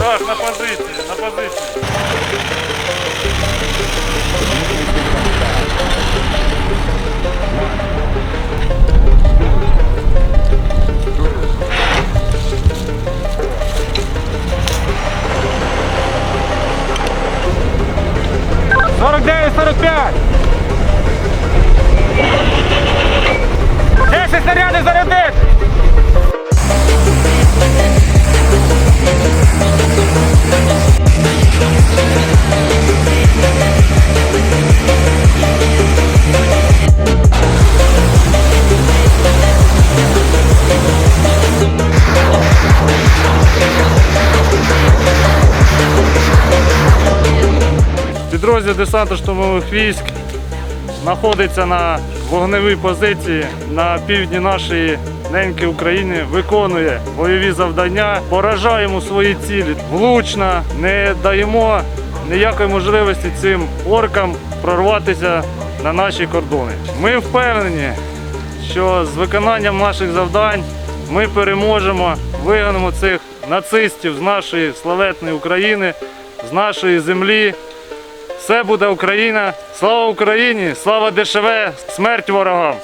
на позиції, на позиції. Сорок дев'ять, сорок п'ять. Десять снарядів зарядити! Підрозділ десанту штурмових військ знаходиться на вогневій позиції на півдні нашої неньки України, виконує бойові завдання, поражаємо свої цілі влучно, не даємо ніякої можливості цим оркам прорватися на наші кордони. Ми впевнені, що з виконанням наших завдань ми переможемо, вигонимо цих нацистів з нашої славетної України, з нашої землі. Все буде Україна. Слава Україні! Слава ДШВ! Смерть ворогам!